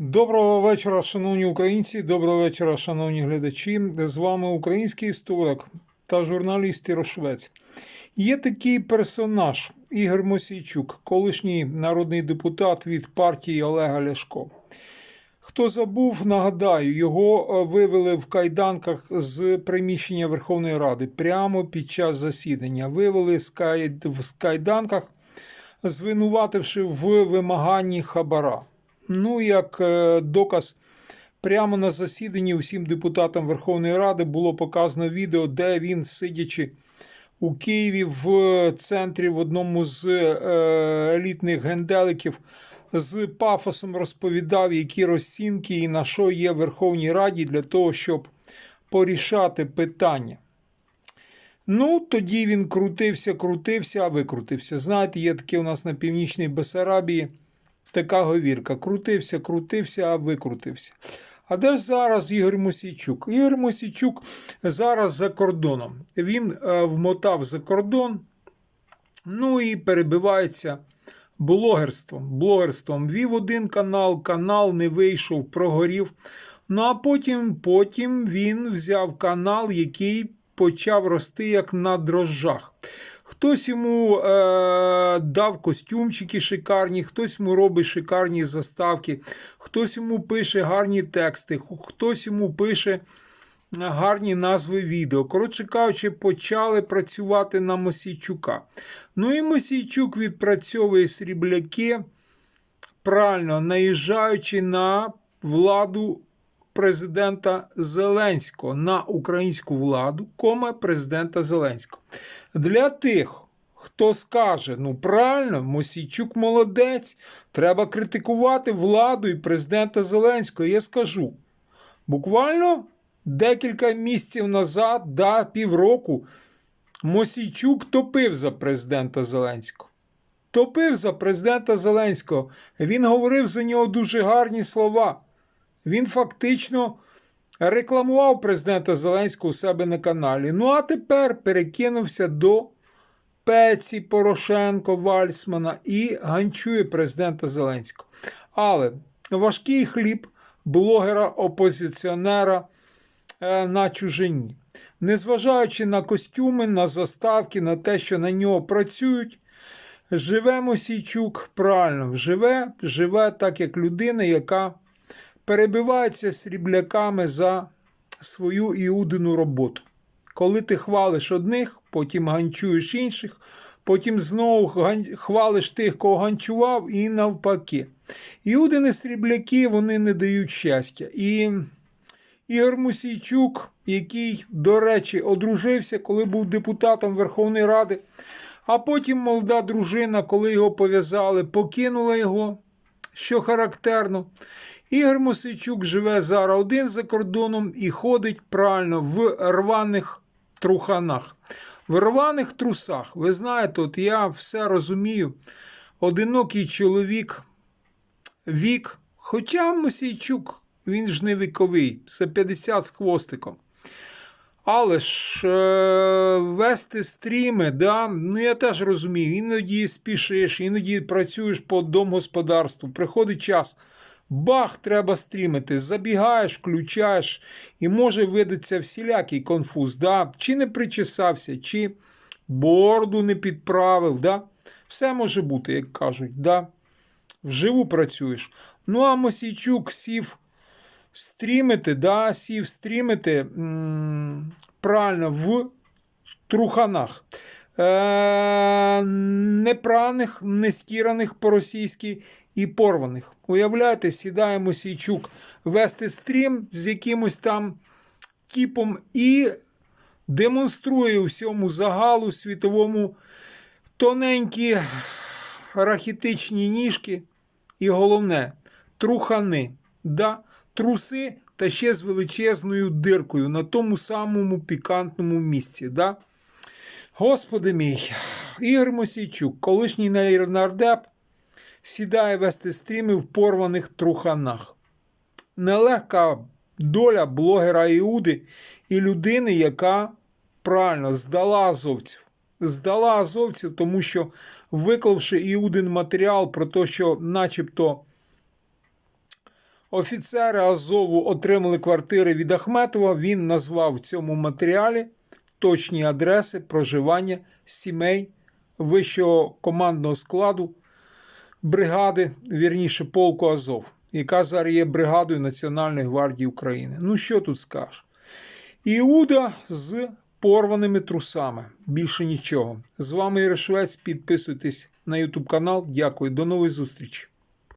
Доброго вечора, шановні українці, доброго вечора, шановні глядачі. З вами український історик та журналіст Ірошвець. Є такий персонаж Ігор Мосійчук, колишній народний депутат від партії Олега Ляшко. Хто забув, нагадаю, його е, вивели в кайданках з приміщення Верховної Ради прямо під час засідання. Вивели в кайданках, звинувативши в вимаганні хабара. Ну, як е, доказ, прямо на засіданні усім депутатам Верховної Ради було показано відео, де він, сидячи у Києві в центрі в одному з е, елітних генделиків, з пафосом розповідав, які розцінки і на що є Верховній Раді для того, щоб порішати питання. Ну, тоді він крутився, крутився, а викрутився. Знаєте, є таке у нас на північній Бесарабії така говірка. Крутився, крутився, а викрутився. А де ж зараз Ігор Мосійчук? Ігор Мосійчук зараз за кордоном. Він е, вмотав за кордон, ну і перебивається блогерством. Блогерством вів один канал, канал не вийшов, прогорів. Ну а потім, потім він взяв канал, який почав рости як на дрожжах. Хтось йому е, дав костюмчики шикарні, хтось йому робить шикарні заставки, хтось йому пише гарні тексти, хтось йому пише гарні назви відео. Коротше кажучи, почали працювати на Мосійчука. Ну і Мосійчук відпрацьовує срібляки, правильно наїжджаючи на владу президента Зеленського, на українську владу, кома президента Зеленського. Для тих, хто скаже, ну правильно, Мосійчук молодець, треба критикувати владу і президента Зеленського. Я скажу. Буквально декілька місяців назад, да, півроку, Мосійчук топив за президента Зеленського. Топив за президента Зеленського. Він говорив за нього дуже гарні слова. Він фактично рекламував президента Зеленського у себе на каналі. Ну а тепер перекинувся до Пеці Порошенко Вальсмана і ганчує президента Зеленського. Але важкий хліб блогера-опозиціонера е, на чужині. Незважаючи на костюми, на заставки, на те, що на нього працюють, живе Мосійчук правильно, живе, живе так, як людина, яка перебивається срібляками за свою іудину роботу. Коли ти хвалиш одних, потім ганчуєш інших, потім знову хвалиш тих, кого ганчував, і навпаки. Іудини срібляки вони не дають щастя. І Ігор Мусійчук, який, до речі, одружився, коли був депутатом Верховної Ради, а потім молода дружина, коли його пов'язали, покинула його, що характерно. Ігор Мосичук живе зараз один за кордоном і ходить правильно в рваних труханах. В рваних трусах. Ви знаєте, от я все розумію. Одинокий чоловік, вік. Хоча Мосійчук, він ж не віковий, це 50 з хвостиком. Але ж е, вести стріми, да, ну я теж розумію, іноді спішиш, іноді працюєш по домгосподарству, приходить час. Бах, треба стрімити. Забігаєш, включаєш, і може видатися всілякий конфуз. Да? Чи не причесався, чи борду не підправив. Да? Все може бути, як кажуть. Да? Вживу працюєш. Ну, а Мосійчук сів стрімити, да, сів стрімити м, правильно в труханах. Е, непраних, нескіраних по-російськи і порваних. Уявляєте, сідає Мосійчук вести стрім з якимось там типом і демонструє всьому загалу світовому тоненькі рахітичні ніжки. І головне, трухани, да? Труси та ще з величезною диркою на тому самому пікантному місці. Да? Господи мій, Ігор Мосійчук, колишній нардеп, сідає вести стріми в порваних труханах. Нелегка доля блогера Іуди і людини, яка правильно здала азовців. Здала азовців, тому що, виклавши Іудин матеріал про те, що начебто Офіцери Азову отримали квартири від Ахметова. Він назвав в цьому матеріалі точні адреси проживання сімей вищого командного складу бригади, вірніше, полку Азов, яка зараз є бригадою Національної гвардії України. Ну що тут скажеш? Іуда з порваними трусами. Більше нічого. З вами Ігор. Підписуйтесь на YouTube канал. Дякую. До нової зустрічі.